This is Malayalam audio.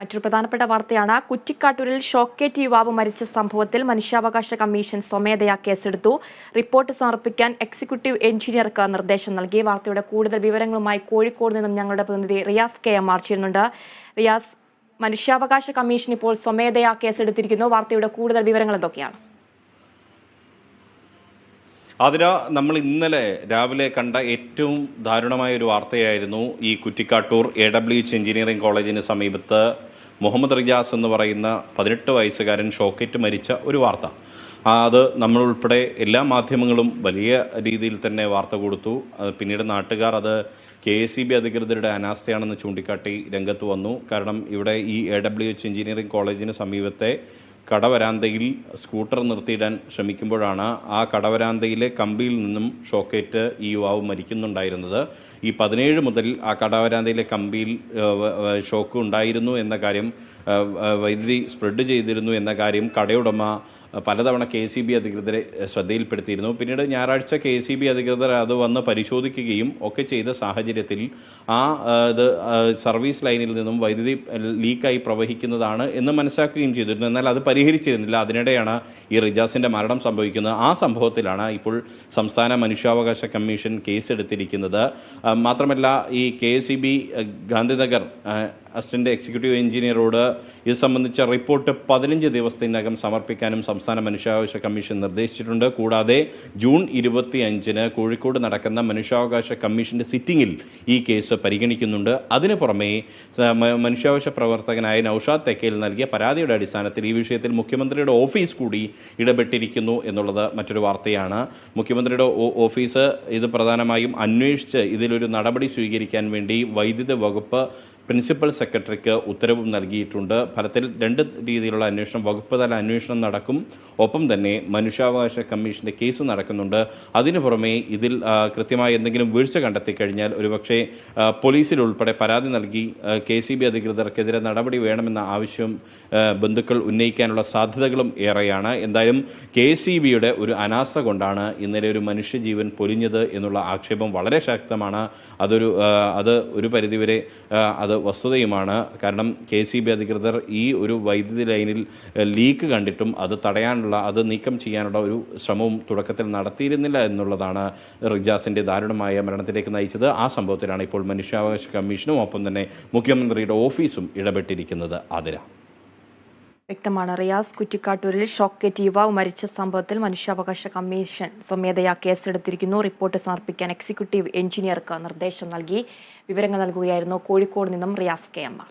മറ്റൊരു പ്രധാനപ്പെട്ട വാർത്തയാണ്. കുറ്റിക്കാട്ടൂരിൽ ഷോക്കേറ്റ് യുവാവ് മരിച്ച സംഭവത്തിൽ മനുഷ്യാവകാശ കമ്മീഷൻ സ്വമേധയാ കേസെടുത്തു. റിപ്പോർട്ട് സമർപ്പിക്കാൻ എക്സിക്യൂട്ടീവ് എഞ്ചിനീയർക്ക് നിർദ്ദേശം നൽകി. വാർത്തയുടെ കൂടുതൽ വിവരങ്ങളുമായി കോഴിക്കോട് നിന്നും ഞങ്ങളുടെ പ്രതിനിധി റിയാസ് കെ എം ആർ ചെയ്യുന്നുണ്ട് റിയാസ് മനുഷ്യാവകാശ കമ്മീഷൻ ഇപ്പോൾ സ്വമേധയാ കേസെടുത്തിരിക്കുന്നു. വാർത്തയുടെ കൂടുതൽ വിവരങ്ങൾ എന്തൊക്കെയാണ്? അതിര നമ്മൾ ഇന്നലെ രാവിലെ കണ്ട ഏറ്റവും ദാരുണമായ ഒരു വാർത്തയായിരുന്നു ഈ Kuttikkattoor A W H engineering കോളേജിന് സമീപത്ത് മുഹമ്മദ് റിജാസ് എന്ന് പറയുന്ന പതിനെട്ട് വയസ്സുകാരൻ ഷോക്കേറ്റ് മരിച്ച ഒരു വാർത്ത. അത് നമ്മൾ ഉൾപ്പെടെ എല്ലാ മാധ്യമങ്ങളും വലിയ രീതിയിൽ തന്നെ വാർത്ത കൊടുത്തു. പിന്നീട് നാട്ടുകാർ അത് കെ എസ് സി ബി അധികൃതരുടെ അനാസ്ഥയാണെന്ന് ചൂണ്ടിക്കാട്ടി രംഗത്ത് വന്നു. കാരണം ഇവിടെ ഈ എ ഡബ്ല്യു എച്ച് എഞ്ചിനീയറിംഗ് കോളേജിന് സമീപത്തെ കടവരാന്തയിൽ സ്കൂട്ടർ നിർത്തിയിടാൻ ശ്രമിക്കുമ്പോഴാണ് ആ കടവരാന്തയിലെ കമ്പിയിൽ നിന്നും ഷോക്കേറ്റ് ഈ യുവാവ് മരിക്കുന്നുണ്ടായിരുന്നത്. ഈ പതിനേഴ് മുതൽ ആ കടവരാന്തയിലെ കമ്പിയിൽ ഷോക്ക് ഉണ്ടായിരുന്നു എന്ന കാര്യം വൈദ്യുതി സ്പ്രെഡ് ചെയ്തിരുന്നു എന്ന കാര്യം കടയുടമ പലതവണ കെ സി ബി അധികൃതരെ ശ്രദ്ധയിൽപ്പെടുത്തിയിരുന്നു. പിന്നീട് ഞായറാഴ്ച കെ സി ബി അധികൃതർ അത് വന്ന് പരിശോധിക്കുകയും ഒക്കെ ചെയ്ത സാഹചര്യത്തിൽ ആ ഇത് സർവീസ് ലൈനിൽ നിന്നും വൈദ്യുതി ലീക്കായി പ്രവഹിക്കുന്നതാണ് എന്ന് മനസ്സിലാക്കുകയും ചെയ്തിരുന്നു. എന്നാൽ അത് പരിഹരിച്ചിരുന്നില്ല. അതിനിടെയാണ് ഈ റിജാസിന്റെ മരണം സംഭവിക്കുന്നത്. ആ സംഭവത്തിലാണ് ഇപ്പോൾ സംസ്ഥാന മനുഷ്യാവകാശ കമ്മീഷൻ കേസെടുത്തിരിക്കുന്നത്. മാത്രമല്ല ഈ K C B Gandhinagar assistant executive എഞ്ചിനീയറോട് ഇത് സംബന്ധിച്ച റിപ്പോർട്ട് പതിനഞ്ച് ദിവസത്തിനകം സമർപ്പിക്കാനും സംസ്ഥാന മനുഷ്യാവകാശ കമ്മീഷൻ നിർദ്ദേശിച്ചിട്ടുണ്ട്. കൂടാതെ ജൂൺ ഇരുപത്തി അഞ്ചിന് കോഴിക്കോട് നടക്കുന്ന മനുഷ്യാവകാശ കമ്മീഷന്റെ സിറ്റിംഗിൽ ഈ കേസ് പരിഗണിക്കുന്നുണ്ട്. അതിനു പുറമെ മനുഷ്യാവകാശ പ്രവർത്തകനായ നൌഷാദ് തെക്കയിൽ നൽകിയ പരാതിയുടെ അടിസ്ഥാനത്തിൽ ഈ വിഷയത്തിൽ മുഖ്യമന്ത്രിയുടെ ഓഫീസ് കൂടി ഇടപെട്ടിരിക്കുന്നു എന്നുള്ളത് മറ്റൊരു വാർത്തയാണ്. മുഖ്യമന്ത്രിയുടെ ഓഫീസ് ഇത് പ്രധാനമായും അന്വേഷിച്ച് ഇതിലൊരു നടപടി സ്വീകരിക്കാൻ വേണ്ടി വൈദ്യുത വകുപ്പ് പ്രിൻസിപ്പൽ സെക്രട്ടറിക്ക് ഉത്തരവും നൽകിയിട്ടുണ്ട്. ഫലത്തിൽ രണ്ട് രീതിയിലുള്ള അന്വേഷണം വകുപ്പ് തല അന്വേഷണം നടക്കും. ഒപ്പം തന്നെ മനുഷ്യാവകാശ കമ്മീഷന്റെ കേസ് നടക്കുന്നുണ്ട്. അതിനു പുറമെ ഇതിൽ കൃത്യമായി എന്തെങ്കിലും വീഴ്ച കണ്ടെത്തി കഴിഞ്ഞാൽ ഒരുപക്ഷെ പോലീസിലുൾപ്പെടെ പരാതി നൽകി കെ സി ബി അധികൃതർക്കെതിരെ നടപടി വേണമെന്ന ആവശ്യം ബന്ധുക്കൾ ഉന്നയിക്കാനുള്ള സാധ്യതകളും ഏറെയാണ്. എന്തായാലും കെ സി ബിയുടെ ഒരു അനാസ്ഥ കൊണ്ടാണ് ഇന്നലെ ഒരു മനുഷ്യജീവൻ പൊലിഞ്ഞത് എന്നുള്ള ആക്ഷേപം വളരെ ശക്തമാണ്. അതൊരു അത് ഒരു പരിധിവരെ ആ, വസ്തുതയുമാണ്. കാരണം കെ സി ബി അധികൃതർ ഈ ഒരു വൈദ്യുതി ലൈനിൽ ലീക്ക് കണ്ടിട്ടും അത് തടയാനുള്ള അത് നീക്കം ചെയ്യാനുള്ള ഒരു ശ്രമവും തുടക്കത്തിൽ നടത്തിയിരുന്നില്ല എന്നുള്ളതാണ് റിജാസിന്റെ ദാരുണമായ മരണത്തിലേക്ക് നയിച്ചത്. ആ സംഭവത്തിലാണ് ഇപ്പോൾ മനുഷ്യാവകാശ കമ്മീഷനും ഒപ്പം തന്നെ മുഖ്യമന്ത്രിയുടെ ഓഫീസും ഇടപെട്ടിരിക്കുന്നത്. ആതിര. വ്യക്തമാണ്. റിയാസ് കുറ്റിക്കാട്ടൂരിൽ ഷോക്കേറ്റ് യുവാവ് മരിച്ച സംഭവത്തിൽ മനുഷ്യാവകാശ കമ്മീഷൻ സ്വമേധയാ കേസെടുത്തിരിക്കുന്നു. റിപ്പോർട്ട് സമർപ്പിക്കാൻ എക്സിക്യൂട്ടീവ് എഞ്ചിനീയർക്ക് നിർദ്ദേശം നൽകി. വിവരങ്ങൾ നൽകുകയായിരുന്നു. കോഴിക്കോട് നിന്നും റിയാസ് കെ. എം. ആർ.